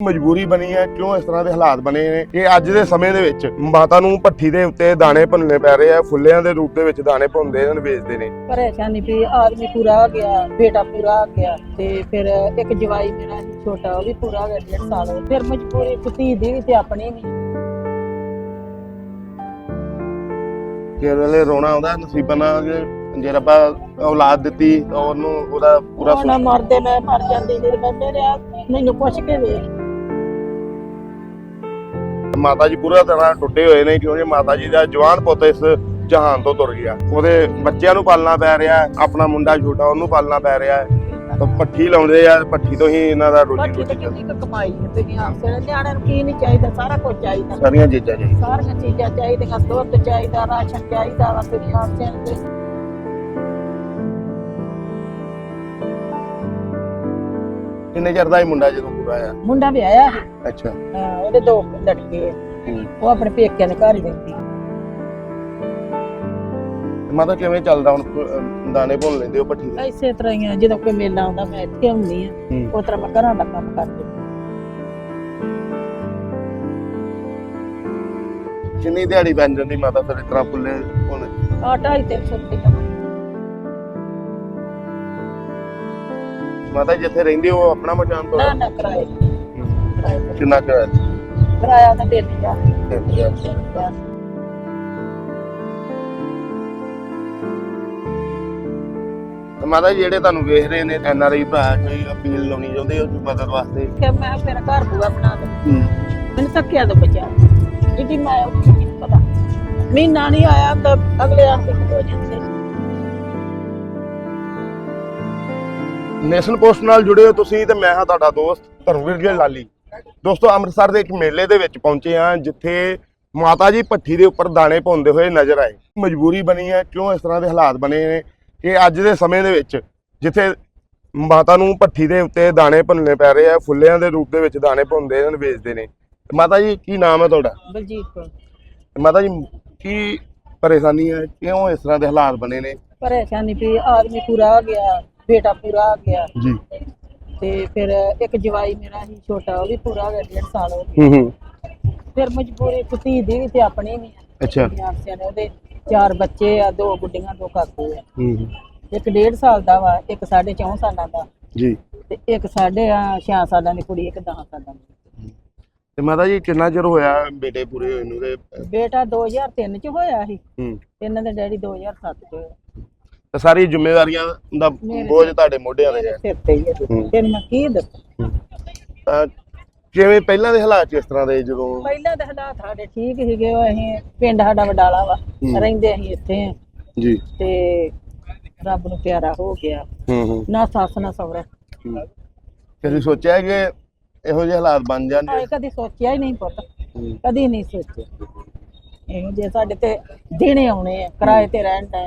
ਮਜਬੂਰੀ ਬਣੀ ਹੈ ਕਿਉਂ ਇਸ ਤਰ੍ਹਾਂ ਦੇ ਹਾਲਾਤ ਬਣੇ ਨੇ? ਕਿ ਅੱਜ ਦੇ ਸਮੇਂ ਦੇ ਵਿੱਚ ਮਾਤਾ ਨੂੰ ਭੱਠੀ ਦੇ ਉੱਤੇ ਦਾਣੇ ਭੁੰਨਣੇ ਪੈ ਰਹੇ ਆ ਫੁੱਲਿਆਂ ਦੇ ਰੂਪ ਦੇ ਵਿੱਚ ਦਾਣੇ ਭੁੰਨਦੇ ਨੇ ਵੇਚਦੇ ਨੇ। ਪਰੇਸ਼ਾਨੀ ਵੀ ਆਦਮੀ ਪੂਰਾ ਆ ਗਿਆ ਬੇਟਾ ਪੂਰਾ ਆ ਗਿਆ ਤੇ ਫਿਰ ਇੱਕ ਜਵਾਈ ਮੇਰਾ ਸੀ ਛੋਟਾ ਉਹ ਵੀ ਪੂਰਾ ਹੋ ਗਿਆ ਡੇਢ ਸਾਲ। ਫਿਰ ਮਜਬੂਰੀ ਕੁਤੀ ਦੀ ਵੀ ਤੇ ਆਪਣੀ ਵੀ। ਕਿ ਵੇਲੇ ਰੋਣਾ ਆਉਂਦਾ ਨਸੀਬਾਂ ਨਾਲ ਜੇ ਰੱਬਾ ਔਲਾਦ ਦਿੱਤੀ ਤਾਂ ਉਹਨੂੰ ਉਹਦਾ ਪੂਰਾ ਨਾ ਮਰਦੇ ਮੈਂ ਮਰ ਜਾਂਦੀ ਫਿਰ ਮੈਂ ਮੇਰੇ ਮੈਨੂੰ ਪੁੱਛ ਕੇ ਵੇਖ। ਮਾਤਾ ਜੀ ਪੂਰਾ ਤਰ੍ਹਾਂ ਟੁੱਟੇ ਹੋਏ ਨੇ ਕਿਉਂਕਿ ਮਾਤਾ ਜੀ ਦਾ ਜਵਾਨ ਪੁੱਤ ਇਸ ਜਹਾਨ ਤੋਂ ਤੁਰ ਗਿਆ। ਉਹਦੇ ਬੱਚਿਆਂ ਨੂੰ ਪਾਲਣਾ ਪੈ ਰਿਹਾ ਆਪਣਾ ਮੁੰਡਾ ਛੋਟਾ ਉਹਨੂੰ ਪਾਲਣਾ ਪੈ ਰਿਹਾ ਤਾਂ ਪੱਠੀ ਲਾਉਂਦੇ ਆ ਪੱਠੀ ਤੋਂ ਹੀ ਇਹਨਾਂ ਦਾ ਰੋਟੀ ਚੱਲਦੀ ਕਿੰਨੀ ਕੁ ਕਮਾਈ ਹੈ ਦੁਨੀਆ ਸੇ ਨਿਆਣਿਆਂ ਨੂੰ ਕੀ ਨਹੀਂ ਚਾਹੀਦਾ ਸਾਰਾ ਕੁਝ ਚਾਹੀਦਾ। ਸਾਰੀਆਂ ਚੀਜ਼ਾਂ ਜੀ ਸਾਰੀਆਂ ਚੀਜ਼ਾਂ ਚਾਹੀਦੀਆਂ ਦੁੱਧ ਚਾਹੀਦਾ ਰਾਸ਼ਨ ਚਾਹੀਦਾ ਵਾ ਦੁਨੀਆ ਕਿੰਨੇ ਚਿਰ ਦਾ ਹੀ ਮੁੰਡਾ ਜਦੋਂ ਪੂਰਾ ਆ ਮੁੰਡਾ ਵੀ ਆਇਆ ਸੀ। ਅੱਛਾ। ਹਾਂ, ਉਹਦੇ ਦੋ ਲੜਕੇ ਆ। ਉਹ ਆਪਣੇ ਪੇਕਿਆਂ ਦੇ ਘਰ ਹੀ ਰਹਿੰਦੀ। ਮਾਤਾ ਕਿਵੇਂ ਚੱਲਦਾ ਹੁਣ ਅਹ ਦਾਣੇ ਭੁੰਨ ਲੈਂਦੇ ਹੋ ਪੱਠੀ ਦੇ? ਇਸੇ ਤਰ੍ਹਾਂ ਹੀ ਆ, ਜਦੋਂ ਕੋਈ ਮੇਲਾ ਆਉਂਦਾ ਮੈਂ ਇੱਥੇ ਹੁੰਦੀ ਆ। ਹੂੰ। ਉਸ ਤਰ੍ਹਾਂ ਮੈਂ ਘਰਾਂ ਦਾ ਕੰਮ ਕਰਦੀ ਕਿੰਨੀ ਦਿਹਾੜੀ ਬਣ ਜਾਂਦੀ ਮਾਤਾ ਫਿਰ ਇਸ ਤਰ੍ਹਾਂ ਫੁੱਲੇ ਹੁਣ? ਆ ਢਾਈ ਤਿੰਨ ਸੌ ਰੁਪਏ ਮਾਤਾ ਜਿੱਥੇ ਰਹਿੰਦੇ ਹੋ ਉਹ ਆਪਣਾ ਮਕਾਨ ਨਾ ਨਾ ਕਰਾਏ। ਕਿੰਨਾ ਕਿਰਾਇਆ ਕਿਰਾਇਆ ਤਾਂ ਦੇ ਨਹੀਂ ਜਾ ਤੇ ਮਾਤਾ ਜੀ ਜਿਹੜੇ ਤੁਹਾਨੂੰ ਵੇਖ ਰਹੇ ਨੇ ਐਨ ਆਰ ਆਈ ਭਰਾ ਕੋਈ ਅਪੀਲ ਲਾਉਣੀ ਚਾਹੁੰਦੇ ਹੋ ਕੋਈ ਮਦਦ ਵਾਸਤੇ? ਕਿ ਮੈਂ ਮੇਰਾ ਘਰ ਬੂਆ ਬਣਾ ਦੇ ਮੈਨੂੰ ਸੱਕਿਆ ਤੋਂ ਬਚਾ ਜਿੱਦੀ ਮੈਂ ਉੱਠੀ ਨਹੀਂ ਪਤਾ। ਮਹੀਨਾ ਨਹੀਂ ਆਇਆ ਤਾਂ ਅਗਲੇ ਆਂਦੇ ਹੋ ਜਾਂਦੇ ਨੈਸ਼ਨਲ ਪੋਸਟ ਨਾਲ ਜੁੜੇ ਹੋ ਤੁਸੀਂ ਤੇ ਮੈਂ ਹਾਂ ਤੁਹਾਡਾ ਦੋਸਤ ਧਰਮਵੀਰ ਜੀ ਲਾਲੀ। ਦੋਸਤੋ ਅੰਮ੍ਰਿਤਸਰ ਦੇ ਇੱਕ ਮੇਲੇ ਦੇ ਵਿੱਚ ਪਹੁੰਚੇ ਹਾਂ ਜਿੱਥੇ ਮਾਤਾ ਜੀ ਭੱਠੀ ਦੇ ਉੱਪਰ ਦਾਣੇ ਪਾਉਂਦੇ ਹੋਏ ਨਜ਼ਰ ਆਏ। ਮਜਬੂਰੀ ਬਣੀ ਹੈ ਕਿਉਂ ਇਸ ਤਰ੍ਹਾਂ ਦੇ ਹਾਲਾਤ ਬਣੇ ਨੇ ਕਿ ਅੱਜ ਦੇ ਸਮੇਂ ਦੇ ਵਿੱਚ ਜਿੱਥੇ ਮਾਤਾ ਨੂੰ ਭੱਠੀ ਦੇ ਉੱਤੇ ਦਾਣੇ ਭੁੰਨਣੇ ਪੈ ਰਹੇ ਆ ਫੁੱਲਿਆਂ ਦੇ ਰੂਪ ਦੇ ਵਿੱਚ ਦਾਣੇ ਭੁੰਨਦੇ ਨੇ ਵੇਚਦੇ ਨੇ। ਮਾਤਾ ਜੀ ਕੀ ਨਾਮ ਹੈ ਤੁਹਾਡਾ? ਬਲਜੀਤ ਤੇ ਮਾਤਾ ਜੀ ਕੀ ਪਰੇਸ਼ਾਨੀ ਹੈ? ਕਿਉਂ ਇਸ ਤਰ੍ਹਾਂ ਦੇ ਹਾਲਾਤ ਬਣੇ ਨੇ? ਪਰੇਸ਼ਾਨੀ ਵੀ ਆਦਮੀ ਪੂਰਾ ਆ ਗਿਆ। ਬੇਟਾ ਪੂਰਾ ਆ ਗਿਆ। ਜੀ। ਤੇ ਫਿਰ ਇੱਕ ਜਵਾਈ ਮੇਰਾ ਸੀ ਛੋਟਾ ਉਹ ਵੀ ਪੂਰਾ ਹੋ ਗਿਆ ਡੇਢ ਸਾਲ ਹੋ ਗਿਆ ਹੂੰ ਹੂੰ। ਫਿਰ ਮਜਬੂਰੀ ਕੁਤੀ ਦੀ ਵੀ ਤੇ ਆਪਣੀ ਵੀ ਅੱਛਾ। ਨਿਆਂਸਿਆਂ ਨੇ ਉਹਦੇ ਚਾਰ ਬੱਚੇ ਆ ਦੋ ਗੁੱਡੀਆਂ ਦੋ ਕਾਕੇ ਆ। ਹੂੰ ਹੂੰ। ਇੱਕ ਡੇਢ ਸਾਲ ਦਾ ਵਾ ਇੱਕ ਸਾਢੇ ਚੌਂ ਸਾਲਾਂ ਦਾ। ਜੀ। ਤੇ ਇੱਕ ਸਾਢੇ ਆ ਛਿਆਂ ਸਾਲਾਂ ਦੀ ਕੁੜੀ ਇੱਕ 10 ਸਾਲਾਂ ਦੀ। ਤੇ ਮਾਤਾ ਜੀ ਕਿੰਨਾ ਚਿਰ ਹੋਇਆ ਬੇਟੇ ਪੂਰੇ ਹੋਏ ਨੂੰ ਤੇ? ਬੇਟਾ 2003 ਚ ਹੋਇਆ ਸੀ। ਹੂੰ। ਤੇ ਇਹਨਾਂ ਦੇ ਡੈਡੀ 2007 ਚ ਹੋਇਆ ਤੇ ਸਾਰੀ ਜ਼ਿੰਮੇਵਾਰੀਆਂ ਦਾ ਬੋਝ ਤੁਹਾਡੇ ਮੋਢਿਆਂ ਤੇ ਮੇਰੇ ਹੈ। ਸਿਰ ਤੇ ਹੀ ਹੈ ਹੂੰ। ਤੈਨੂੰ ਮੈਂ ਕੀ ਦੱਸਾਂ? ਤਾਂ ਕਿਵੇਂ ਪਹਿਲਾਂ ਦੇ ਹਾਲਾਤ ਇਸ ਤਰ੍ਹਾਂ ਦੇ ਜਦੋਂ ਪਹਿਲਾਂ ਦੇ ਹਾਲਾਤ ਸਾਡੇ ਠੀਕ ਸੀਗੇ ਉਹ ਅਸੀਂ ਪਿੰਡ ਸਾਡਾ ਵਡਾਲਾ ਵਾ ਹੂੰ। ਰਹਿੰਦੇ ਅਸੀਂ ਇੱਥੇ। ਆ ਜੀ। ਤੇ ਰੱਬ ਨੂੰ ਪਿਆਰਾ ਹੋ ਗਿਆ। ਹੂੰ ਹੂੰ। ਨਾ ਸੱਸ ਨਾ ਸਹੁਰਾ। ਕਦੀ ਸੋਚਿਆ ਕਿ ਇਹੋ ਜਿਹੇ ਹਾਲਾਤ ਬਣ ਜਾਣਗੇ? ਆਏ ਕਦੀ ਸੋਚਿਆ ਹੀ ਨਹੀਂ ਪੁੱਤ। ਹੂੰ। ਕਦੀ ਨਹੀਂ ਸੋਚਿਆ। ਇਹੋ ਜਿਹੇ ਸਾਡੇ ਤੇ ਦਿਨੇ ਆਉਣੇ ਆ ਕਿਰਾਏ ਤੇ ਰਹਿਣ ਦਾ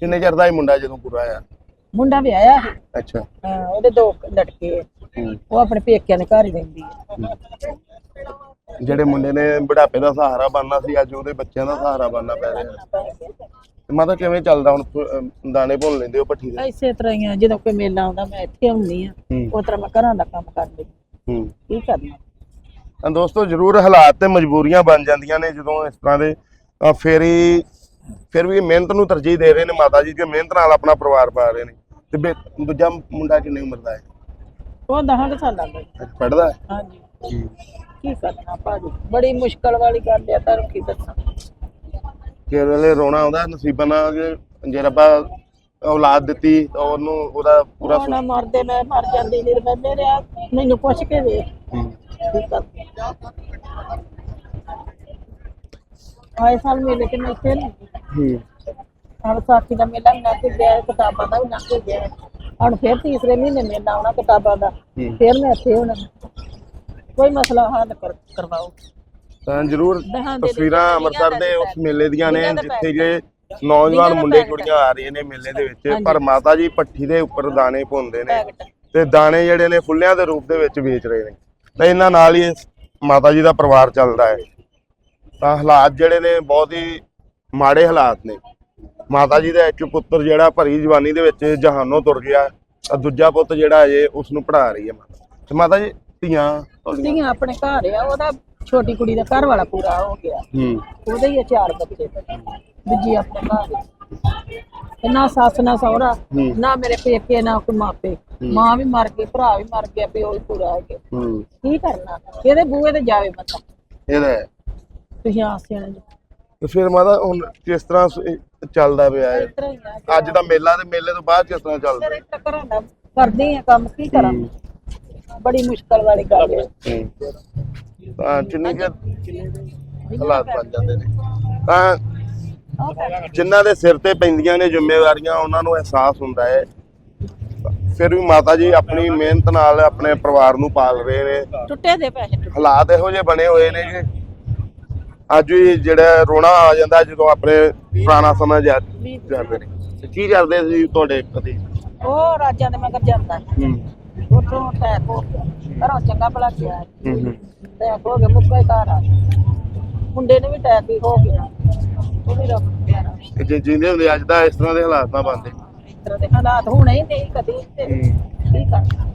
ਕਿੰਨੇ ਚਿਰ ਦਾ ਹੀ ਮੁੰਡਾ ਜਦੋਂ ਪੂਰਾ ਆਇਆ ਮੁੰਡਾ ਵੀ ਆਇਆ ਸੀ। ਅੱਛਾ। ਹਾਂ, ਉਹਦੇ ਦੋ ਲੜਕੇ ਆ। ਹੂੰ। ਉਹ ਆਪਣੇ ਪੇਕਿਆਂ ਦੇ ਘਰ ਹੀ ਰਹਿੰਦੀ ਆ। ਜਿਹੜੇ ਮੁੰਡੇ ਨੇ ਬੁਢਾਪੇ ਦਾ ਸਹਾਰਾ ਬਣਨਾ ਸੀ ਅੱਜ ਉਹਦੇ ਬੱਚਿਆਂ ਦਾ ਸਹਾਰਾ ਬਣਨਾ ਪੈ ਰਿਹਾ। ਤੇ ਮਾਤਾ ਕਿਵੇਂ ਚੱਲਦਾ ਹੁਣ ਦਾਣੇ ਭੁੰਨ ਲੈਂਦੇ ਹੋ ਭੱਠੀ ਦੇ? ਇਸੇ ਤਰ੍ਹਾਂ ਹੀ ਆ ਜਦੋਂ ਕੋਈ ਮੇਲਾ ਆਉਂਦਾ ਮੈਂ ਇੱਥੇ ਹੁੰਦੀ ਆ। ਹੂੰ। ਉਸ ਤਰ੍ਹਾਂ ਮੈਂ ਘਰਾਂ ਦਾ ਕੰਮ ਕਰਦੀ ਹੂੰ। ਕੀ ਕਰਨਾ? ਤਾਂ ਦੋਸਤੋ ਜ਼ਰੂਰ ਹਾਲਾਤ ਤੇ ਮਜਬੂਰੀਆਂ ਬਣ ਜਾਂਦੀਆਂ ਨੇ ਜਦੋਂ ਇਸ ਤਰ੍ਹਾਂ ਦੇ ਤਾਂ ਫਿਰ ਹੀ ਫਿਰ ਵੀ ਮਿਹਨਤ ਨੂੰ ਤਰਜੀਹ ਦੇ ਰਹੇ ਨੇ ਮਾਤਾ ਜੀ ਕਿ ਮਿਹਨਤ ਨਾਲ ਆਪਣਾ ਪਰਿਵਾਰ ਪਾ ਰਹੇ ਨੇ। ਤੇ ਬੇ- ਦੂਜਾ ਮੁੰਡਾ ਕਿੰਨੀ ਉਮਰ ਦਾ ਹੈ? ਉਹ ਦਹਾਂ ਕੁ ਸਾਲਾਂ ਦਾ ਸੀ। ਪੜਦਾ ਹੈ? ਹਾਂਜੀ। ਕੀ ਕਰਨਾ ਭਾਜੀ? ਬੜੀ ਮੁਸ਼ਕਲ ਵਾਲੀ ਗੱਲ ਆ ਤੁਹਾਨੂੰ ਕੀ ਦੱਸਾਂ? ਕਿ ਵੇਲੇ ਰੋਣਾ ਆਉਂਦਾ ਨਸੀਬਾਂ ਨਾਲ ਕਿ ਜੇ ਰੱਬਾ ਔਲਾਦ ਦਿੱਤੀ ਤਾਂ ਉਹਨੂੰ ਉਹਦਾ ਪੂਰਾ ਨਾ ਮਰਦੇ ਮੈਂ ਮਰ ਜਾਂਦੀ ਫਿਰ ਮੈਂ ਮੇਰੇ ਆ ਮੈਨੂੰ ਪੁੱਛ ਕੇ ਵੇਖ। ਹੂੰ। ਕੀ ਕਰਨਾ? ਆਏ ਸਾਲ ਮੇਲੇ ਤੇ ਮੈਂ ਇੱਥੇ ਨਹੀਂ ਹੂੰ। ਹੁਣ ਸਾਥੀ ਦਾ ਮੇਲਾ ਵੀ ਲੰਘ ਗਿਆ ਕਿਤਾਬਾਂ ਦਾ ਵੀ ਲੰਘ ਗਿਆ। ਹੁਣ ਫਿਰ ਤੀਸਰੇ ਮਹੀਨੇ ਮੇਲਾ ਆਉਣਾ ਕਿਤਾਬਾਂ ਦਾ। ਹੂੰ। ਫਿਰ ਮੈਂ ਇੱਥੇ ਹੋਣਾ ਕੋਈ ਮਸਲਾ ਹੱਲ ਕਰ ਕਰਵਾਓ। ਤਾਂ ਜ਼ਰੂਰ ਦਹਾਂ ਦੇ ਤਸਵੀਰਾਂ ਦੇ ਅੰਮ੍ਰਿਤਸਰ ਦੇ ਉਸ ਮੇਲੇ ਦੀਆਂ ਨੇ ਵੀਹਾਂ ਦੇ ਜਿੱਥੇ ਪੈਕਟ। ਕਿ ਨੌਜਵਾਨ ਮੁੰਡੇ। ਕੁੜੀਆਂ ਆ ਰਹੀਆਂ ਨੇ ਮੇਲੇ ਦੇ ਵਿੱਚ। ਪਰ ਮਾਤਾ ਜੀ ਪੱਠੀ ਦੇ ਉੱਪਰ ਦਾਣੇ ਪਾਉਂਦੇ ਨੇ ਪੈਕਟ। ਤੇ ਦਾਣੇ ਜਿਹੜੇ ਨੇ ਫੁੱਲਿਆਂ ਦੇ ਰੂਪ ਦੇ ਵਿੱਚ ਵੇਚ ਰਹੇ ਨੇ। ਤਾਂ ਇਹਨਾਂ ਨਾਲ ਹੀ ਇਸ ਮਾਤਾ ਜੀ ਦਾ ਪਰਿਵਾਰ ਚੱਲਦਾ ਹੈ। ਤਾਂ ਹਾਲਾਤ ਜਿਹੜੇ ਨੇ ਬਹੁਤ ਹੀ ਮਾੜੇ ਹਾਲਾਤ ਨੇ। ਮਾਤਾ ਜੀ ਦਾ ਇੱਕ ਪੁੱਤਰ ਜਿਹੜਾ ਭਰੀ ਜਵਾਨੀ ਦੇ ਵਿੱਚ ਜਹਾਨੋਂ ਤੁਰ ਗਿਆ ਦੂਜਾ ਪੁੱਤ ਜਿਹੜਾ ਅਜੇ ਉਸ ਨੂੰ ਪੜ੍ਹਾ ਰਹੀ ਹੈ ਮਾਤਾ। ਤੇ ਮਾਤਾ ਜੀ ਧੀਆਂ? ਧੀਆਂ ਆਪਣੇ ਘਰ ਆ ਉਹਦਾ ਛੋਟੀ ਕੁੜੀ ਦਾ ਘਰ ਵਾਲਾ ਪੂਰਾ ਹੋ ਗਿਆ। ਹੂੰ। ਉਹਦੇ ਹੀ ਆ ਚਾਰ ਬੱਚੇ। ਦੂਜੀ ਆਪਣੇ ਘਰ ਨਾ ਸੱਸ ਨਾ ਸਹੁਰਾ। ਨਾ ਮੇਰੇ ਪੇਕੇ ਨਾ ਕੋਈ ਮਾਪੇ। ਮਾਂ ਵੀ ਮਰ ਗਈ ਭਰਾ ਵੀ ਮਰ ਗਿਆ ਪਿਓ ਵੀ ਪੂਰਾ ਹੋ ਗਿਆ। ਹੂੰ। ਕੀ ਕਰਨਾ? ਇਹਦੇ ਬੂਹੇ ਤੇ ਜਾਵੇ ਬੰਦਾ। ਇਹਦਾ ਹੈ। ਤੁਸੀਂ ਆਸਿਆਂ ਨੇ ਤੇ ਫਿਰ ਮਾਤਾ ਹੁਣ ਕਿਸ ਤਰ੍ਹਾਂ ਸ- ਇਹ ਚੱਲਦਾ ਪਿਆ ਹੈ ਇਸ ਤਰ੍ਹਾਂ ਹੀ ਆ ਅੱਜ ਦਾ ਮੇਲਾ ਤੇ ਮੇਲੇ ਤੋਂ ਬਾਅਦ ਕਿਸ ਤਰ੍ਹਾਂ ਚੱਲਦਾ? ਫਿਰ ਇਸ ਤਰ੍ਹਾਂ ਘਰਾਂ ਦਾ ਕਰਦੇ ਆ ਕੰਮ ਕੀ ਕਰਾਂ? ਬੜੀ ਮੁਸ਼ਕਲ ਵਾਲੀ ਗੱਲ ਹੈ ਹੂੰ। ਤਾਂ ਜਿੰਨੀ ਕਿ ਹਾਲਾਤ ਬਣ ਜਾਂਦੇ ਨੇ। ਤਾਂ ਜਿਨ੍ਹਾਂ ਦੇ ਸਿਰ ਤੇ ਪੈਂਦੀਆਂ ਨੇ ਜ਼ਿੰਮੇਵਾਰੀਆਂ ਉਹਨਾਂ ਨੂੰ ਅਹਿਸਾਸ ਹੁੰਦਾ ਹੈ। ਫਿਰ ਵੀ ਮਾਤਾ ਜੀ ਆਪਣੀ ਮਿਹਨਤ ਨਾਲ ਆਪਣੇ ਪਰਿਵਾਰ ਨੂੰ ਪਾਲ ਰਹੇ ਨੇ। ਟੁੱਟੇ ਦੇ ਪੈਸੇ। ਹਾਲਾਤ ਇਹੋ ਜਿਹੇ ਬਣੇ ਹੋਏ ਨੇ ਕਿ ਅੱਜ ਵੀ ਜਿਹੜਾ ਰੋਣਾ ਆ ਜਾਂਦਾ ਜਦੋਂ ਆਪਣੇ ਪੁਰਾਣਾ ਸਮਾਂ ਯਾਦ ਕਰਦੇ ਨੇ ਕੀ ਕਰਦੇ ਸੀ ਤੁਹਾਡੇ ਪਤੀ ਉਹ ਰਾਜਾਂ ਦੇ ਮਗਰ ਜਾਂਦਾ ਹੂੰ। ਉੱਥੋਂ ਟੈਕ ਹੋ ਗਿਆ। ਘਰੋਂ ਚੰਗਾ ਭਲਾ ਗਿਆ ਹੂੰ। ਹੂੰ ਟੈਕ ਹੋ ਗਿਆ ਮੁੱਕਾ ਹੀ ਘਰ ਆ ਮੁੰਡੇ ਨੂੰ ਵੀ ਟੈਕ ਹੀ ਹੋ ਗਿਆ। ਉਹ ਵੀ ਰੱਬ ਪਿਆਰਾ ਜੇ ਜਿੰਦੇ ਹੁੰਦੇ ਅੱਜ ਦਾ ਇਸ ਤਰ੍ਹਾਂ ਦੇ ਹਾਲਾਤ ਨਾ ਬਣਦੇ। ਇਸ ਤਰ੍ਹਾਂ ਦੇ ਹਾਲਾਤ ਹੋਣੇ ਹੀ ਨਹੀਂ ਕਦੀ ਕੀ ਕਰਨਾ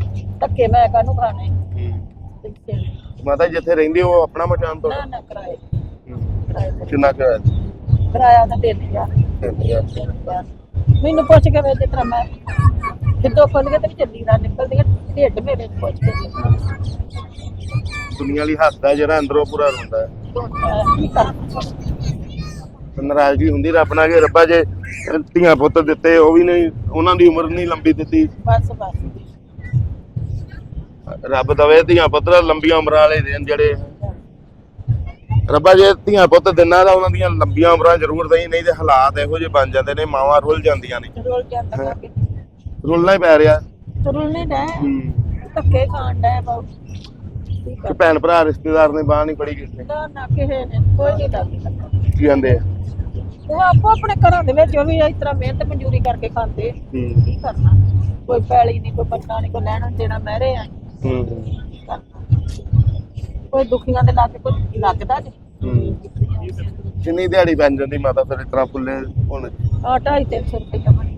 ਧੱਕੇ ਮੈਂ ਕਾਹਨੂੰ ਖਾਣੇ? ਮਾਤਾ ਜਿੱਥੇ ਰਹਿੰਦੇ ਹੋ ਆਪਣਾ ਮਕਾਨ ਤੋਂ ਨਾ ਨਾ ਕਰਾਏ। ਕਿਰਾਏ ਤੇ। ਕਿੰਨਾ ਕਿਰਾਇਆ ਤਾਂ ਦੇ ਦਿਆ ਮੈਨੂੰ ਪੁੱਛ ਕੇ ਵੇ ਤਰ੍ਹਾਂ ਮੈਂ ਕਿੱਦੋਂ ਖੁੱਲ ਕੇ ਤੇ ਚੱਲੀ ਨਾ ਨਿਕਲਦੀ ਢਿੱਡ ਮੇਰੇ ਪੁੱਛ ਕੇ ਦੁਨੀਆ ਲਈ ਹੱਸਦਾ ਜਿਹੜਾ ਅੰਦਰੋਂ ਪੂਰਾ ਰੋਂਦਾ ਹੈ। ਕੀ ਕਰਾਂ ਤੇ ਨਾਰਾਜ਼ਗੀ ਹੁੰਦੀ ਰੱਬ ਨਾਲ ਕਿ ਰੱਬਾ ਜੇ ਧੀਆਂ ਪੁੱਤ ਦਿੱਤੇ ਉਹ ਵੀ ਨਹੀਂ ਉਹਨਾਂ ਦੀ ਉਮਰ ਨਹੀਂ ਲੰਬੀ ਦਿੱਤੀ। ਬਸ ਬਸ। ਰੱਬ ਦਵੇ ਧੀਆਂ ਪੁੱਤਰ ਲੰਬੀਆਂ ਉਮਰਾਂ ਵਾਲੇ ਦੇਣ ਜਿਹੜੇ ਰੱਬਾ ਜੇ ਧੀਆਂ ਪੁੱਤ ਦਿਨਾਂ ਦਾ ਉਹਨਾਂ ਦੀਆਂ ਲੰਬੀਆਂ ਉਮਰਾਂ ਜ਼ਰੂਰ ਦੇਈ ਨਹੀਂ ਤੇ ਹਾਲਾਤ ਇਹੋ ਜਿਹੇ ਬਣ ਜਾਂਦੇ ਨੇ ਮਾਵਾਂ ਰੁੱਲ ਜਾਂਦੀਆਂ ਨੇ। ਰੋਲ ਜਾਂਦਾ ਕਰਕੇ ਰੁੱਲਣਾ ਹੀ ਪੈ ਰਿਹਾ। ਡੈ ਹੂੰ ਧੱਕੇ ਖਾਣ ਡੈ ਬਹੁਤ। ਕੀ ਕਿ ਕਰ ਭੈਣ ਭਰਾ ਰਿਸ਼ਤੇਦਾਰ ਨੇ ਬਾਹ ਨਹੀਂ ਫੜੀ ਕਿਸੇ ਨੇ? ਨਾ ਨਾ ਕਿਸੇ ਨੇ ਕੋਈ ਨਹੀਂ ਦੱਸਦਾ ਕੀ ਕਹਿੰਦੇ ਆ? ਉਹ ਆਪੋ ਆਪਣੇ ਘਰਾਂ ਦੇ ਵਿੱਚ ਉਹ ਵੀ ਇਸ ਤਰ੍ਹਾਂ ਮਿਹਨਤ ਮਜ਼ਦੂਰੀ ਕਰਕੇ ਖਾਂਦੇ। ਹੂੰ। ਕੀ ਕਰਨਾ? ਕੋਈ ਪੈਲੀ ਨਹੀਂ ਕੋਈ ਪੱਟਾ ਨਹੀਂ ਕੋਈ ਲੈਣਾ ਦੇਣਾ ਮਹਿਰੇ ਆ। ਹੂੰ। ਕੀ ਕਰਨਾ? ਕੋਈ ਦੁਖੀਆਂ ਦੇ ਲਾਗੇ ਕੋਈ ਲੱਗਦਾ ਜੀ? ਕਿੰਨੀ ਦਿਹਾੜੀ ਬਣ ਜਾਂਦੀ ਮਾਤਾ ਫਿਰ ਇਸ ਤਰ੍ਹਾਂ ਫੁੱਲੇ ਹੁਣ? ਆ ਢਾਈ ਤਿੰਨ ਸੌ ਰੁਪਏ ਕਮਣੀ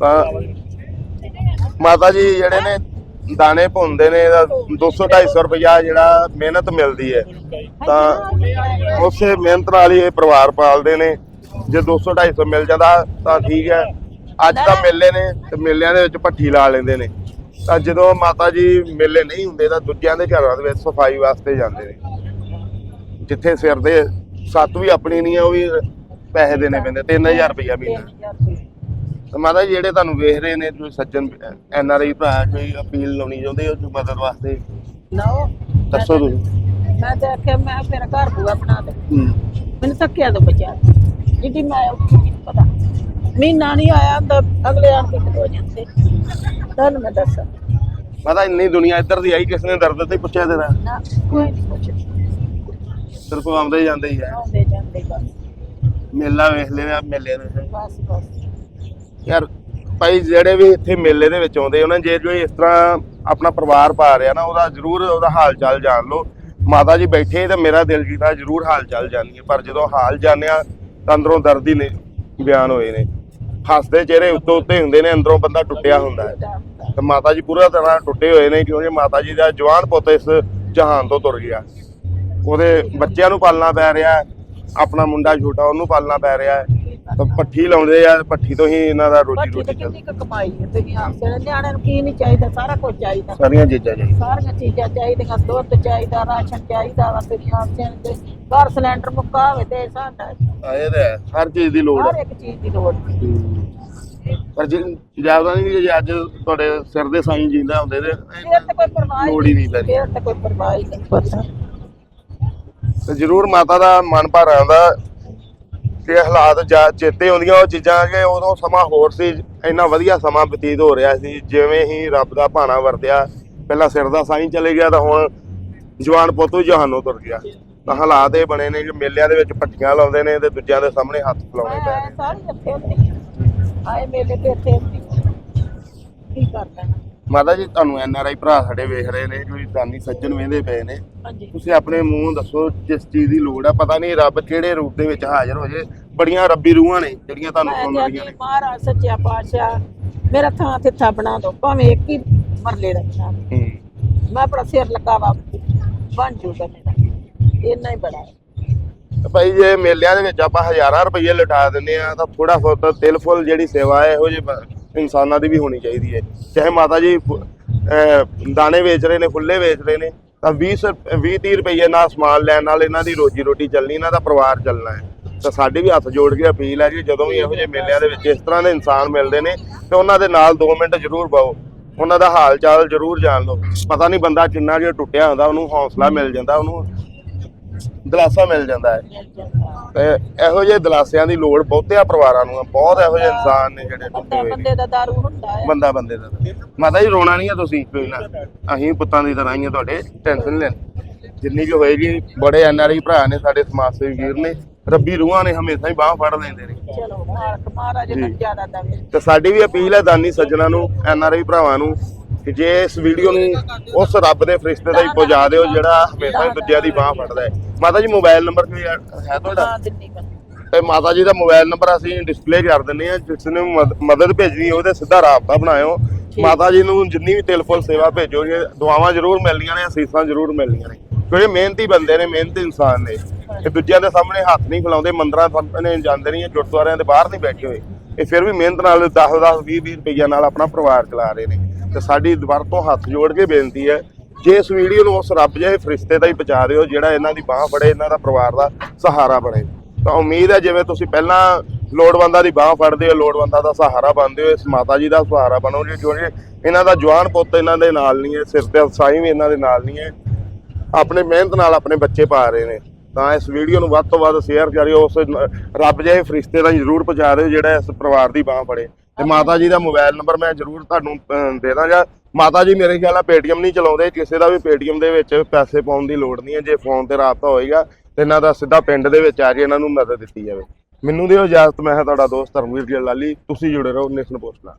ਤਾਂ ਮਾਤਾ ਜੀ ਜਿਹੜੇ ਨੇ ਦਾਣੇ ਭੁੰਦੇ ਨੇ ਇਹਦਾ 200 250 ਰੁਪਇਆ ਜਿਹੜਾ ਮਿਹਨਤ ਮਿਲਦੀ ਹੈ। ਤਾਂ ਉਸੇ ਮਿਹਨਤ ਨਾਲ ਹੀ ਇਹ ਪਰਿਵਾਰ ਪਾਲਦੇ ਨੇ। ਜੇ 200 250 ਮਿਲ ਜਾਂਦਾ ਤਾਂ ਠੀਕ ਹੈ। ਅੱਜ ਤਾਂ ਮੇਲੇ ਨੇ ਤੇ ਮੇਲਿਆਂ ਦੇ ਵਿੱਚ ਭੱਠੀ ਲਾ ਲੈਂਦੇ ਨੇ। ਤਾਂ ਜਦੋਂ ਮਾਤਾ ਜੀ ਮੇਲੇ ਨਹੀਂ ਹੁੰਦੇ ਤਾਂ ਦੂਜਿਆਂ ਦੇ ਘਰਾਂ ਦੇ ਵਿੱਚ ਸਫ਼ਾਈ ਵਾਸਤੇ ਜਾਂਦੇ ਨੇ। ਜਿੱਥੇ ਸਿਰ ਦੇ ਸੱਤ ਵੀ ਆਪਣੀ ਨਹੀਂ ਹੈ ਉਹ ਵੀ ਪੈਸੇ ਦੇਣੇ ਪੈਂਦੇ 3000 ਰੁਪਇਆ ਮਹੀਨਾ। 3000 ਰੁਪਏ ਤੇ ਮਾਤਾ ਜੀ ਜਿਹੜੇ ਤੁਹਾਨੂੰ ਵੇਖ ਰਹੇ ਨੇ ਕੋਈ ਸੱਜਣ ਐਨ ਆਰ ਆਈ ਭਰਾ ਕੋਈ ਅਪੀਲ ਲਾਉਣੀ ਚਾਹੁੰਦੇ ਹੋ ਕੋਈ ਮਦਦ ਵਾਸਤੇ? ਲਓ ਦੱਸੋ ਤੁਸੀਂ। ਮੈਂ ਤਾਂ ਆਖਿਆ ਮੈਂ ਮੇਰਾ ਘਰ ਬੂਆ ਬਣਾ ਦੇ। ਮੈਨੂੰ ਧੱਕਿਆ ਤੋਂ ਬਚਾ ਜਿੱਦੀ ਮੈਂ ਉੱਠੀ ਪਤਾ। ਮਹੀਨਾ ਨਹੀਂ ਆਇਆ ਤਾਂ ਅਗਲੇ ਆਣ ਕੇ ਹੋ ਜਾਂਦੇ। ਤੁਹਾਨੂੰ ਮੈਂ ਦੱਸਾਂ। ਮਾਤਾ ਇੰਨੀ ਦੁਨੀਆ ਇੱਧਰ ਦੀ ਆਈ ਕਿਸ ਨੇ ਦਰਦ ਤੇ ਪੁੱਛਿਆ ਤੇਰਾ? ਨਾ ਕੋਈ ਨਹੀਂ ਪੁੱਛਦਾ ਸਿਰਫ ਆਉਂਦੇ ਜਾਂਦੇ ਹੀ ਆ। ਆਉਂਦੇ ਜਾਂਦੇ ਬਸ। ਮੇਲਾ ਵੇਖ ਲਿਆ ਮੇਲੇ ਦੇ ਬਸ ਬਸ। ਯਾਰ ਭਾਈ ਜਿਹੜੇ ਵੀ ਇੱਥੇ ਮੇਲੇ ਦੇ ਵਿੱਚ ਆਉਂਦੇ ਉਹਨਾਂ ਜੇ ਜੋ ਇਸ ਤਰ੍ਹਾਂ ਆਪਣਾ ਪਰਿਵਾਰ ਪਾ ਰਿਹਾ ਨਾ ਉਹਦਾ ਜ਼ਰੂਰ ਉਹਦਾ ਹਾਲ ਚਾਲ ਜਾਣ ਲਓ। ਮਾਤਾ ਜੀ ਬੈਠੇ ਤੇ ਮੇਰਾ ਦਿਲ ਕੀਤਾ ਜ਼ਰੂਰ ਹਾਲ ਚਾਲ ਜਾਣੀਏ ਪਰ ਜਦੋਂ ਹਾਲ ਜਾਣਿਆ ਤਾਂ ਅੰਦਰੋਂ ਦਰਦ ਹੀ ਨੇ ਬਿਆਨ ਹੋਏ ਨੇ। ਹੱਸਦੇ ਚਿਹਰੇ ਉੱਤੋਂ ਉੱਤੇ ਹੁੰਦੇ ਨੇ ਅੰਦਰੋਂ ਬੰਦਾ ਟੁੱਟਿਆ ਹੁੰਦਾ ਹੈ। ਤੇ ਮਾਤਾ ਜੀ ਪੂਰਾ ਤਰ੍ਹਾਂ ਟੁੱਟੇ ਹੋਏ ਨੇ ਕਿਉਂਕਿ ਮਾਤਾ ਜੀ ਦਾ ਜਵਾਨ ਪੁੱਤ ਇਸ ਜਹਾਨ ਤੋਂ ਤੁਰ ਗਿਆ। ਉਹਦੇ ਬੱਚਿਆਂ ਨੂੰ ਪਾਲਣਾ ਪੈ ਰਿਹਾ ਹੈ, ਆਪਣਾ ਮੁੰਡਾ ਛੋਟਾ ਉਹਨੂੰ ਪਾਲਣਾ ਪੈ ਰਿਹਾ ਹੈ। ਤਾਂ ਪੱਠੀ ਲਾਉਂਦੇ ਆ ਪੱਠੀ ਤੋਂ ਹੀ ਇਹਨਾਂ ਦਾ ਰੋਜੀ ਰੋਟੀ ਚੱਲਦੀ। ਕਿੰਨੀ ਕੁ ਕਮਾਈ ਹੈ ਤੁਸੀਂ ਆਪ ਨਿਆਣਿਆਂ ਨੂੰ ਕੀ ਨਹੀਂ ਚਾਹੀਦਾ ਸਾਰਾ ਕੁਝ ਚਾਹੀਦਾ। ਸਾਰੀਆਂ ਚੀਜ਼ਾਂ ਜੀ ਸਾਰੀਆਂ ਚੀਜ਼ਾਂ ਚਾਹੀਦੀਆਂ ਦੁੱਧ ਚਾਹੀਦਾ ਰਾਸ਼ਨ ਚਾਹੀਦਾ ਵਾ ਤੁਸੀਂ ਆਪ ਸੇ ਤੇ ਘਰ ਸਿਲੰਡਰ ਮੁੱਕਾ ਹੋਵੇ ਤੇ ਸਾਡਾ ਆਏ ਤੇ ਹੈ, ਹਰ ਚੀਜ਼ ਦੀ ਲੋੜ ਹਰ ਹੈ ਇੱਕ ਚੀਜ਼ ਦੀ ਲੋੜ ਪਰ ਜੇ ਜਾਪਦਾ ਨਹੀਂ ਕਿ ਜੇ ਅੱਜ ਤੁਹਾਡੇ ਸਿਰ ਦੇ ਸਾਈਂ ਜਿੰਦਾ ਹੁੰਦੇ ਤੇ ਫੇਰ ਤੇ ਕੋਈ ਪਰਵਾਹ ਲੋੜ ਹੀ ਨਹੀਂ ਪੈਂਦੀ। ਫੇਰ ਤੇ ਕੋਈ ਪਰਵਾਹ ਹੀ ਨਹੀਂ। ਪਤਾ ਤੇ ਜ਼ਰੂਰ ਮਾਤਾ ਦਾ ਮਨ ਭਰ ਆਉਂਦਾ ਕਿ ਹਾਲਾਤ ਜਾ ਚੇਤੇ ਆਉਂਦੀਆਂ ਉਹ ਚੀਜ਼ਾਂ ਕਿ ਉਦੋਂ ਸਮਾਂ ਹੋਰ ਸੀ ਇੰਨਾ ਵਧੀਆ ਸਮਾਂ ਬਤੀਤ ਹੋ ਰਿਹਾ ਸੀ ਜਿਵੇਂ ਹੀ ਰੱਬ ਦਾ ਭਾਣਾ ਵਰਤਿਆ ਪਹਿਲਾਂ ਸਿਰ ਦਾ ਸਾਈਂ ਚਲੇ ਗਿਆ ਤਾਂ ਹੁਣ ਜਵਾਨ ਪੁੱਤੂ ਜਹਾਨੋਂ ਤੁਰ ਗਿਆ। ਤਾਂ ਹਾਲਾਤ ਇਹ ਬਣੇ ਨੇ ਕਿ ਮੇਲਿਆਂ ਦੇ ਵਿੱਚ ਪੱਟੀਆਂ ਲਾਉਂਦੇ ਨੇ ਤੇ ਦੂਜਿਆਂ ਦੇ ਸਾਹਮਣੇ ਹੱਥ ਫਲਾਉਣੇ ਪੈ ਮੈਂ ਰਹੇ ਸਾਰੀ ਇੱਥੇ ਹੁੰਦੀ ਹਾਂ। ਆਏ ਮੇਲੇ ਤੇ ਇੱਥੇ ਹੁੰਦੀ ਹਾਂ। ਕੀ ਕਰਦਾ ਮਾਤਾ ਜੀ ਤੁਹਾਨੂੰ ਐਨ ਆਰ ਆਈ ਭਰਾ ਸਾਡੇ ਵੇਖ ਰਹੇ ਨੇ ਕੋਈ ਦਾਨੀ ਸੱਜਣ ਵੇਂਦੇ ਪਏ ਨੇ। ਤੁਸੀਂ ਆਪਣੇ ਮੂੰਹ ਦੱਸੋ ਜਿਸ ਚੀਜ਼ ਦੀ ਲੋੜ ਆ। ਪਤਾ ਨਹੀਂ ਰੱਬ ਕਿਹੜੇ ਰੂਪ ਦੇ ਵਿੱਚ ਹਾਜ਼ਰ ਹੋ ਜੇ। ਬੜੀਆਂ ਰੱਬੀ ਰੂਹਾਂ ਨੇ ਜਿਹੜੀਆਂ ਤੁਹਾਨੂੰ ਮੈਂ ਸੁਣ ਤੇ ਰਹੀਆਂ ਆਖੀ ਨੇ। ਮਹਾਰਾਜ ਸੱਚਿਆ ਪਾਤਸ਼ਾਹ ਮੇਰਾ ਥਾਂ ਥਿੱਥਾ ਬਣਾ ਦਿਓ। ਭਾਵੇਂ ਇੱਕ ਹੀ ਮਰਲੇ ਦਾ ਦੇ। ਹੂੰ। ਮੈਂ ਆਪਣਾ ਸਿਰ ਲਗਾਵਾ ਬਣ ਜੂਗਾ ਮੇਰਾ। ਇੰਨਾ ਹੀ ਬੜਾ ਹੈ। ਭਾਈ ਜੇ ਮੇਲਿਆਂ ਦੇ ਵਿੱਚ ਆਪਾਂ ਹਜ਼ਾਰਾਂ ਰੁਪਏ ਲਟਾ ਦਿੰਨੇ ਆ ਤਾਂ ਥੋੜਾ ਬਹੁਤ ਤਿਲ ਫੁੱਲ ਜਿਹੜੀ ਸੇਵਾ ਹੈ, ਇਹੋ ਜਿਹੇ ਬ- ਇਨਸਾਨਾਂ ਦੀ ਵੀ ਹੋਣੀ ਚਾਹੀਦੀ ਹੈ। ਚਾਹੇ ਮਾਤਾ ਜੀ ਫੁ- ਅਹ ਦਾਣੇ ਵੇਚ ਰਹੇ ਨੇ, ਫੁੱਲੇ ਵੇਚ ਰਹੇ ਨੇ, ਤਾਂ 20 20 30 ਰੁਪਏ ਨਾਲ ਸਮਾਨ ਲੈਣ ਨਾਲ ਇਹਨਾਂ ਦੀ ਰੋਜੀ ਰੋਟੀ ਚੱਲਣੀ, ਇਹਨਾਂ ਦਾ ਪਰਿਵਾਰ ਚੱਲਣਾ ਹੈ। ਤਾਂ ਸਾਡੀ ਵੀ ਹੱਥ ਜੋੜ ਕੇ ਅਪੀਲ ਹੈ ਜੀ, ਜਦੋਂ ਵੀ ਇਹੋ ਜਿਹੇ ਮੇਲਿਆਂ ਦੇ ਵਿੱਚ ਇਸ ਤਰ੍ਹਾਂ ਦੇ ਇਨਸਾਨ ਮਿਲਦੇ ਨੇ, ਤੇ ਉਹਨਾਂ ਦੇ ਨਾਲ 2 ਮਿੰਟ ਜ਼ਰੂਰ ਬਾਓ ਉਹਨਾਂ ਦਾ ਹਾਲ ਚਾਲ ਜ਼ਰੂਰ ਜਾਣ ਲਓ ਪਤਾ ਨਹੀਂ ਬੰਦਾ ਕਿੰਨਾ ਜਿਹਾ ਟੁੱਟਿਆ ਹੁੰਦਾ, ਉਹਨੂੰ ਹੌਸਲਾ ਮਿਲ ਜਾਂਦਾ, ਉਹਨੂੰ ਦਿਲਾਸਾ ਮਿਲ ਜਾਂਦਾ ਹੈ। ਤੇ ਇਹੋ ਜਿਹੇ ਦਿਲਾਸਿਆਂ ਦੀ ਲੋੜ ਬਹੁਤਿਆਂ ਪਰਿਵਾਰਾਂ ਨੂੰ ਆ ਬਹੁਤ ਇਹੋ ਜਿਹੇ ਇਨਸਾਨ ਨੇ ਜਿਹੜੇ ਟੁੱਟੇ ਬੰਦਾ ਹੋਏ ਨੇ ਬੰਦੇ ਦਾ ਦਾਰੂ ਹੁੰਦਾ ਹੈ। ਬੰਦਾ ਬੰਦੇ ਦਾ। ਮਾਤਾ ਜੀ ਰੋਣਾ ਨਹੀਂ ਆ ਤੁਸੀਂ? ਕੋਈ ਨਾ ਅਸੀਂ ਪੁੱਤਾਂ ਦੀ ਤਰ੍ਹਾਂ ਹੀ ਆ ਤੁਹਾਡੇ ਟੈਨਸ਼ਨ ਲੈਣੀ। ਜਿੰਨੀ ਕੁ ਹੋਏਗੀ ਬੜੇ ਐਨਆਰਆਈ ਭਰਾ ਨੇ ਸਾਡੇ ਸਮਾਜ ਸੇਵੀ ਵੀਰ ਨੇ ਰੱਬੀ ਰੂਹਾਂ ਨੇ ਹਮੇਸ਼ਾ ਹੀ ਬਾਹ ਫੜ ਲੈਂਦੇ ਨੇ। ਚਲੋ ਮਾਲਕ ਮਹਾਰਾਜ। ਨੂੰ ਜ਼ਿਆਦਾ ਦਵੇ। ਤੇ ਸਾਡੀ ਵੀ ਅਪੀਲ ਹੈ ਦਾਨੀ ਸੱਜਣਾ ਨੂੰ ਐਨਆਰਆਈ ਭਰਾਵਾਂ ਨੂੰ ਕਿ ਜੇ ਇਸ ਵੀਡੀਓ ਨੂੰ ਉਸ ਰੱਬ ਦੇ ਫਰਿਸ਼ਤੇ ਦਾ ਹੀ ਪਹੁੰਚਾ ਦਿਓ ਜਿਹੜਾ ਹਮੇਸ਼ਾ ਹੀ ਦੂਜਿਆਂ ਦੀ ਬਾਹ ਫੜਦਾ ਹੈ। ਮਾਤਾ ਜੀ ਮੋਬਾਈਲ ਨੰਬਰ ਕੋਈ ਹੈ ਹੈ ਤੁਹਾਡਾ? ਤੇ ਮਾਤਾ ਜੀ ਦਾ ਮੋਬਾਈਲ ਨੰਬਰ ਅਸੀਂ ਡਿਸਪਲੇ ਕਰ ਦਿੰਨੇ ਆ ਜਿਸ ਨੇ ਮਦ- ਮਦਦ ਭੇਜਣੀ ਉਹਦੇ ਸਿੱਧਾ ਰਾਬਤਾ ਬਣਾਇਓ। ਮਾਤਾ ਜੀ ਨੂੰ ਜਿੰਨੀ ਵੀ ਤਿਲਫੁਲ ਸੇਵਾ ਭੇਜੋਗੇ ਦੁਆਵਾਂ ਜ਼ਰੂਰ ਮਿਲਣੀਆਂ ਨੇ ਅਸੀਸਾਂ ਜ਼ਰੂਰ ਮਿਲਣੀਆਂ ਨੇ। ਕਿਉਂਕਿ ਮਿਹਨਤੀ ਬੰਦੇ ਨੇ ਮਿਹਨਤੀ ਇਨਸਾਨ ਨੇ। ਇਹ ਦੂਜਿਆਂ ਦੇ ਸਾਹਮਣੇ ਹੱਥ ਨਹੀਂ ਫਲਾਉਂਦੇ ਮੰਦਰਾਂ ਸਾਹਮਣੇ ਜਾਂਦੇ ਨਹੀਂ ਗੁਰਦੁਆਰਿਆਂ ਦੇ ਬਾਹਰ ਨਹੀਂ ਬੈਠੇ ਹੋਏ। ਇਹ ਫਿਰ ਵੀ ਮਿਹਨਤ ਨਾਲ 10 10 20 20 ਰੁਪਈਆ ਨਾਲ ਆਪਣਾ ਪਰਿਵਾਰ ਚਲਾ ਰਹੇ ਨੇ। ਤੇ ਸਾਡੀ ਦੁਬਾਰਾ ਤੋਂ ਹੱਥ ਜੋੜ ਕੇ ਬੇਨਤੀ ਹੈ, ਜੇ ਇਸ ਵੀਡੀਓ ਨੂੰ ਉਸ ਰੱਬ ਜਿਹੇ ਫਰਿਸ਼ਤੇ ਦਾ ਹੀ ਪਹੁੰਚਾ ਦਿਓ ਜਿਹੜਾ ਇਹਨਾਂ ਦੀ ਬਾਹ ਫੜੇ, ਇਹਨਾਂ ਦਾ ਪਰਿਵਾਰ ਦਾ ਸਹਾਰਾ ਬਣੇ, ਤਾਂ ਉਮੀਦ ਹੈ ਜਿਵੇਂ ਤੁਸੀਂ ਪਹਿਲਾਂ ਲੋੜਵੰਦਾਂ ਦੀ ਬਾਹ ਫੜਦੇ ਹੋ, ਲੋੜਵੰਦਾਂ ਦਾ ਸਹਾਰਾ ਬਣਦੇ ਹੋ, ਇਸ ਮਾਤਾ ਜੀ ਦਾ ਸਹਾਰਾ ਬਣੋਗੇ ਜਿਹੜੇ ਇਹਨਾਂ ਦਾ ਜਵਾਨ ਪੁੱਤ ਇਹਨਾਂ ਦੇ ਨਾਲ ਨਹੀਂ ਹੈ, ਸਿਰ ਤੇ ਸਾਈ ਵੀ ਇਹਨਾਂ ਦੇ ਨਾਲ ਨਹੀਂ ਹੈ, ਆਪਣੇ ਮਿਹਨਤ ਨਾਲ ਆਪਣੇ ਬੱਚੇ ਪਾ ਰਹੇ ਨੇ, ਤਾਂ ਇਸ ਵੀਡੀਓ ਨੂੰ ਵੱਧ ਤੋਂ ਵੱਧ ਸ਼ੇਅਰ ਕਰਿਓ, ਉਸ ਰੱਬ ਜਿਹੇ ਫਰਿਸ਼ਤੇ ਦਾ ਜ਼ਰੂਰ ਪਹੁੰਚਾ ਦਿਓ ਜਿਹੜਾ ਇਸ ਪਰਿਵਾਰ ਦੀ ਬਾਹ ਫੜੇ। ਤੇ ਮਾਤਾ ਜੀ ਦਾ ਮੋਬਾਈਲ ਨੰਬਰ ਮੈਂ ਜ਼ਰੂਰ ਤੁਹਾਨੂੰ ਅਹ, ਦੇ ਦਾਂਗਾ। ਮਾਤਾ ਜੀ ਮੇਰੇ ਖਿਆਲ ਨਾਲ ਪੇਟੀਐਮ ਨਹੀਂ ਚਲਾਉਂਦੇ। ਕਿਸੇ ਦਾ ਵੀ ਪੇਟੀਐਮ ਦੇ ਵਿੱਚ ਪੈਸੇ ਪਾਉਣ ਦੀ ਲੋੜ ਨਹੀਂ ਹੈ। ਜੇ ਫੋਨ ਤੇ ਰਾਬਤਾ ਹੋਏਗਾ ਤੇ ਇਹਨਾਂ ਦਾ ਸਿੱਧਾ ਪਿੰਡ ਦੇ ਵਿੱਚ ਆ ਕੇ ਇਹਨਾਂ ਨੂੰ ਮਦਦ ਦਿੱਤੀ ਜਾਵੇ। ਮੈਨੂੰ ਦਿਓ ਇਜਾਜ਼ਤ ਮੈਂ ਹਾਂ ਤੁਹਾਡਾ ਦੋਸਤ ਧਰਮਵੀਰ ਜੀ ਲਾਲੀ ਤੁਸੀਂ ਜੁੜੇ ਰਹੋ ਨੇਸ਼ਨ ਪੋਸਟ ਨਾਲ